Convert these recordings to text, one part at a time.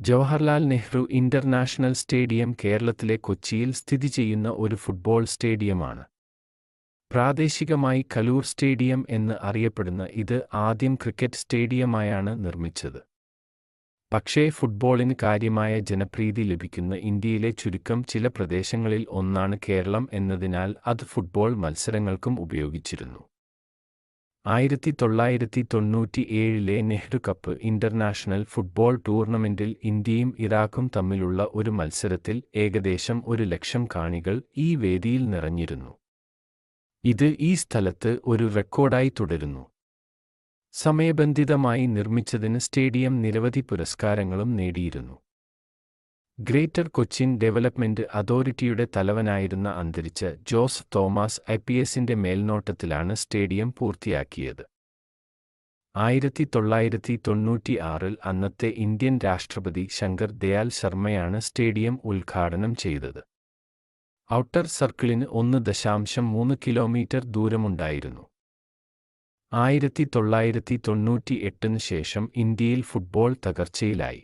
Jawaharlal Nehru international stadium കേരളത്തിലെ കൊച്ചിയിൽ സ്ഥിതി ചെയ്യുന്ന ഒരു ഫുട്ബോൾ സ്റ്റേഡിയമാണ്. പ്രാദേശികമായി കലൂർ സ്റ്റേഡിയം എന്ന് അറിയപ്പെടുന്ന ഇത് ആദ്യം ക്രിക്കറ്റ് സ്റ്റേഡിയമായാണ് നിർമ്മിച്ചത്. പക്ഷേ ഫുട്ബോളിന് കാര്യമായ ജനപ്രീതി ലഭിക്കുന്ന ഇന്ത്യയിലെ ചുരുക്കം ചില പ്രദേശങ്ങളിൽ ഒന്നാണ് കേരളം എന്നതിനാൽ അത് ഫുട്ബോൾ മത്സരങ്ങൾക്കും ഉപയോഗിച്ചിരുന്നു. ആയിരത്തി തൊള്ളായിരത്തി തൊണ്ണൂറ്റിയേഴിലെ നെഹ്റു കപ്പ് ഇന്റർനാഷണൽ ഫുട്ബോൾ ടൂർണമെന്റിൽ ഇന്ത്യയും ഇറാഖും തമ്മിലുള്ള ഒരു മത്സരത്തിൽ ഏകദേശം ഒരു ലക്ഷം കാണികൾ ഈ വേദിയിൽ നിറഞ്ഞിരുന്നു. ഇത് ഈ സ്ഥലത്ത് ഒരു റെക്കോർഡായി തുടരുന്നു. സമയബന്ധിതമായി നിർമ്മിച്ചതിന് സ്റ്റേഡിയം നിരവധി പുരസ്കാരങ്ങളും നേടിയിരുന്നു. ഗ്രേറ്റർ കൊച്ചിൻ ഡെവലപ്മെന്റ് അതോറിറ്റിയുടെ തലവനായിരുന്ന അന്തരിച്ച ജോസ് തോമസ് ഐ പി എസിന്റെ മേൽനോട്ടത്തിലാണ് സ്റ്റേഡിയം പൂർത്തിയാക്കിയത്. ആയിരത്തി തൊള്ളായിരത്തി തൊണ്ണൂറ്റിയാറിൽ അന്നത്തെ ഇന്ത്യൻ രാഷ്ട്രപതി ശങ്കർ ദയാൽ ശർമ്മയാണ് സ്റ്റേഡിയം ഉദ്ഘാടനം ചെയ്തത്. ഔട്ടർ സർക്കിളിന് ഒന്ന് ദശാംശം മൂന്ന് കിലോമീറ്റർ ദൂരമുണ്ടായിരുന്നു. ആയിരത്തി തൊള്ളായിരത്തി തൊണ്ണൂറ്റി എട്ടിന് ശേഷം ഇന്ത്യയിൽ ഫുട്ബോൾ തകർച്ചയിലായി.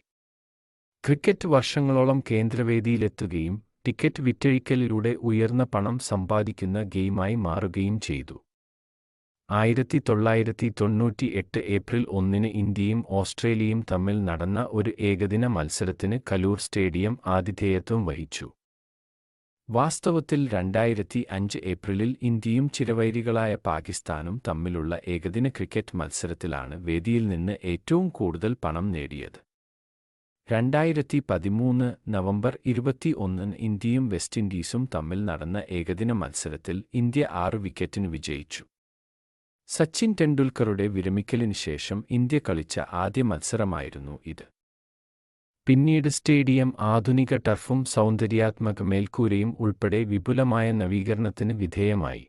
ക്രിക്കറ്റ് വർഷങ്ങളോളം കേന്ദ്രവേദിയിലെത്തുകയും ടിക്കറ്റ് വിറ്റഴിക്കലിലൂടെ ഉയർന്ന പണം സമ്പാദിക്കുന്ന ഗെയിമായി മാറുകയും ചെയ്തു. ആയിരത്തി തൊള്ളായിരത്തി തൊണ്ണൂറ്റി എട്ട് ഏപ്രിൽ ഒന്നിന് ഇന്ത്യയും ഓസ്ട്രേലിയയും തമ്മിൽ നടന്ന ഒരു ഏകദിന മത്സരത്തിന് കലൂർ സ്റ്റേഡിയം ആതിഥേയത്വം വഹിച്ചു. വാസ്തവത്തിൽ രണ്ടായിരത്തി അഞ്ച് ഏപ്രിലിൽ ഇന്ത്യയും ചിരവൈരികളായ പാകിസ്ഥാനും തമ്മിലുള്ള ഏകദിന ക്രിക്കറ്റ് മത്സരത്തിലാണ് വേദിയിൽ നിന്ന് ഏറ്റവും കൂടുതൽ പണം നേടിയത്. രണ്ടായിരത്തി പതിമൂന്ന് നവംബർ ഇരുപത്തി ഒന്നിന് ഇന്ത്യയും വെസ്റ്റ് ഇൻഡീസും തമ്മിൽ നടന്ന ഏകദിന മത്സരത്തിൽ ഇന്ത്യ ആറ് വിക്കറ്റിന് വിജയിച്ചു. സച്ചിൻ ടെണ്ടുൽക്കറുടെ വിരമിക്കലിന് ശേഷം ഇന്ത്യ കളിച്ച ആദ്യ മത്സരമായിരുന്നു ഇത്. പിന്നീട് സ്റ്റേഡിയം ആധുനിക ടർഫും സൗന്ദര്യാത്മക മേൽക്കൂരയും ഉൾപ്പെടെ വിപുലമായ നവീകരണത്തിന് വിധേയമായി.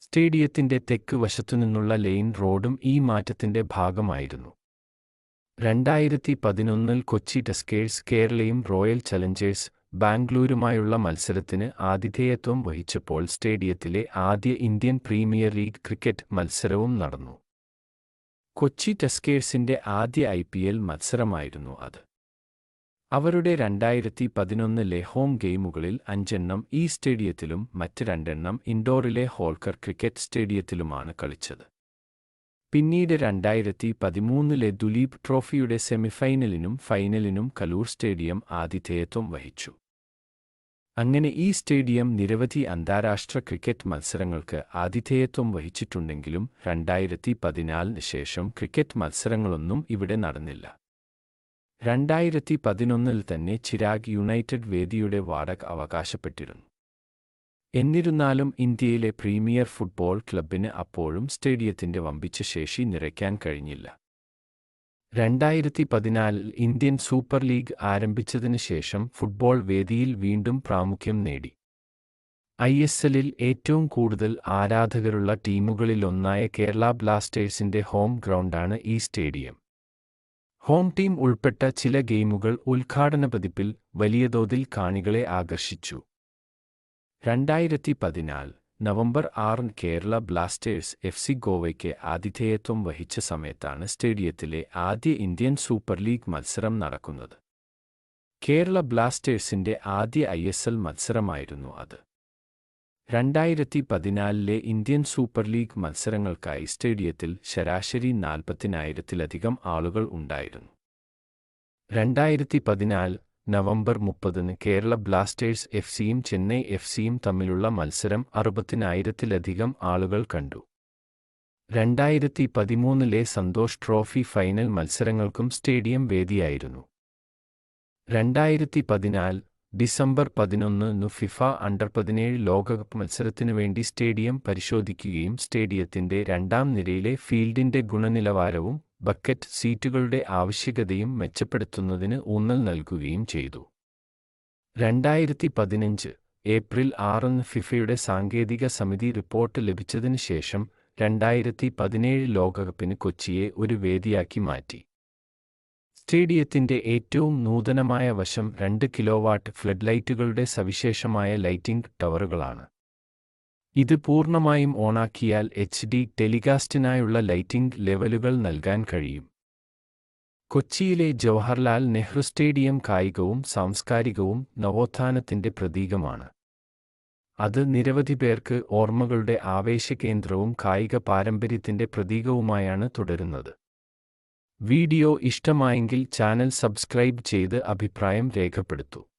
സ്റ്റേഡിയത്തിന്റെ തെക്ക് വശത്തുനിന്നുള്ള ലെയിൻ റോഡും ഈ മാറ്റത്തിന്റെ ഭാഗമായിരുന്നു. രണ്ടായിരത്തി പതിനൊന്നിൽ കൊച്ചി ടസ്കേഴ്സ് കേരളയും റോയൽ ചലഞ്ചേഴ്സ് ബാംഗ്ലൂരുമായുള്ള മത്സരത്തിന് ആതിഥേയത്വം വഹിച്ചപ്പോൾ സ്റ്റേഡിയത്തിലെ ആദ്യ ഇന്ത്യൻ പ്രീമിയർ ലീഗ് ക്രിക്കറ്റ് മത്സരവും നടന്നു. കൊച്ചി ടെസ്കേഴ്സിന്റെ ആദ്യ ഐ പി എൽ മത്സരമായിരുന്നു അത്. അവരുടെ രണ്ടായിരത്തി പതിനൊന്നിലെ ഹോം ഗെയിമുകളിൽ അഞ്ചെണ്ണം ഈ സ്റ്റേഡിയത്തിലും മറ്റ് രണ്ടെണ്ണം ഇൻഡോറിലെ ഹോൾക്കർ ക്രിക്കറ്റ് സ്റ്റേഡിയത്തിലുമാണ് കളിച്ചത്. പിന്നീട് രണ്ടായിരത്തി പതിമൂന്നിലെ ദുലീപ് ട്രോഫിയുടെ സെമിഫൈനലിനും ഫൈനലിനും കലൂർ സ്റ്റേഡിയം ആതിഥേയത്വം വഹിച്ചു. അങ്ങനെ ഈ സ്റ്റേഡിയം നിരവധി അന്താരാഷ്ട്ര ക്രിക്കറ്റ് മത്സരങ്ങൾക്ക് ആതിഥേയത്വം വഹിച്ചിട്ടുണ്ടെങ്കിലും രണ്ടായിരത്തി പതിനാലിന് ശേഷം ക്രിക്കറ്റ് മത്സരങ്ങളൊന്നും ഇവിടെ നടന്നില്ല. രണ്ടായിരത്തി പതിനൊന്നിൽ തന്നെ ചിരാഗ് യുണൈറ്റഡ് വേദിയുടെ വാടക അവകാശപ്പെട്ടിരുന്നു. എന്നിരുന്നാലും ഇന്ത്യയിലെ പ്രീമിയർ ഫുട്ബോൾ ക്ലബിന് അപ്പോഴും സ്റ്റേഡിയത്തിന്റെ വമ്പിച്ച ശേഷി നിറയ്ക്കാൻ കഴിഞ്ഞില്ല. രണ്ടായിരത്തി പതിനാലിൽ ഇന്ത്യൻ സൂപ്പർ ലീഗ് ആരംഭിച്ചതിന് ശേഷം ഫുട്ബോൾ വേദിയിൽ വീണ്ടും പ്രാമുഖ്യം നേടി. ഐ എസ് എല്ലിൽ ഏറ്റവും കൂടുതൽ ആരാധകരുള്ള ടീമുകളിലൊന്നായ കേരള ബ്ലാസ്റ്റേഴ്സിന്റെ ഹോം ഗ്രൗണ്ടാണ് ഈ സ്റ്റേഡിയം. ഹോം ടീം ഉൾപ്പെട്ട ചില ഗെയിമുകൾ ഉദ്ഘാടന പതിപ്പിൽ വലിയ തോതിൽ കാണികളെ ആകർഷിച്ചു. രണ്ടായിരത്തി പതിനാല് നവംബർ ആറിന് കേരള ബ്ലാസ്റ്റേഴ്സ് എഫ് സി ഗോവയ്ക്ക് ആതിഥേയത്വം വഹിച്ച സമയത്താണ് സ്റ്റേഡിയത്തിലെ ആദ്യ ഇന്ത്യൻ സൂപ്പർ ലീഗ് മത്സരം നടക്കുന്നത്. കേരള ബ്ലാസ്റ്റേഴ്സിന്റെ ആദ്യ ഐ എസ് എൽ മത്സരമായിരുന്നു അത്. രണ്ടായിരത്തി പതിനാലിലെ ഇന്ത്യൻ സൂപ്പർ ലീഗ് മത്സരങ്ങൾക്കായി സ്റ്റേഡിയത്തിൽ ശരാശരി നാൽപ്പത്തിനായിരത്തിലധികം ആളുകൾ ഉണ്ടായിരുന്നു. രണ്ടായിരത്തി പതിനാല് നവംബർ മുപ്പതിന് കേരള ബ്ലാസ്റ്റേഴ്സ് എഫ് സിയും ചെന്നൈ എഫ് സിയും തമ്മിലുള്ള മത്സരം അറുപത്തിനായിരത്തിലധികം ആളുകൾ കണ്ടു. രണ്ടായിരത്തി പതിമൂന്നിലെ സന്തോഷ് ട്രോഫി ഫൈനൽ മത്സരങ്ങൾക്കും സ്റ്റേഡിയം വേദിയായിരുന്നു. രണ്ടായിരത്തി പതിനാല് ഡിസംബർ പതിനൊന്നിനു ഫിഫ അണ്ടർ പതിനേഴ് ലോകകപ്പ് മത്സരത്തിനു വേണ്ടി സ്റ്റേഡിയം പരിശോധിക്കുകയും സ്റ്റേഡിയത്തിന്റെ രണ്ടാം നിരയിലെ ഫീൽഡിന്റെ ഗുണനിലവാരവും ബക്കറ്റ് സീറ്റുകളുടെ ആവശ്യകതയും മെച്ചപ്പെടുത്തുന്നതിന് ഊന്നൽ നൽകുകയും ചെയ്തു. രണ്ടായിരത്തി പതിനഞ്ച് ഏപ്രിൽ ആറിന് ഫിഫയുടെ സാങ്കേതിക സമിതി റിപ്പോർട്ട് ലഭിച്ചതിന് ശേഷം രണ്ടായിരത്തി പതിനേഴ് ലോകകപ്പിന് കൊച്ചിയെ ഒരു വേദിയാക്കി മാറ്റി. സ്റ്റേഡിയത്തിന്റെ ഏറ്റവും നൂതനമായ വശം രണ്ട് കിലോവാട്ട് ഫ്ലഡ് ലൈറ്റുകളുടെ സവിശേഷമായ ലൈറ്റിംഗ് ടവറുകളാണ്. ഇത് പൂർണമായും ഓണാക്കിയാൽ എച്ച് ഡി ടെലികാസ്റ്റിനായുള്ള ലൈറ്റിംഗ് ലെവലുകൾ നൽകാൻ കഴിയും. കൊച്ചിയിലെ ജവഹർലാൽ നെഹ്റു സ്റ്റേഡിയം കായികവും സാംസ്കാരികവും നവോത്ഥാനത്തിന്റെ പ്രതീകമാണ്. അത് നിരവധി പേർക്ക് ഓർമ്മകളുടെ ആവേശകേന്ദ്രവും കായിക പാരമ്പര്യത്തിന്റെ പ്രതീകവുമായാണ് തുടരുന്നത്. വീഡിയോ ഇഷ്ടമായെങ്കിൽ ചാനൽ സബ്സ്ക്രൈബ് ചെയ്ത് അഭിപ്രായം രേഖപ്പെടുത്തൂ.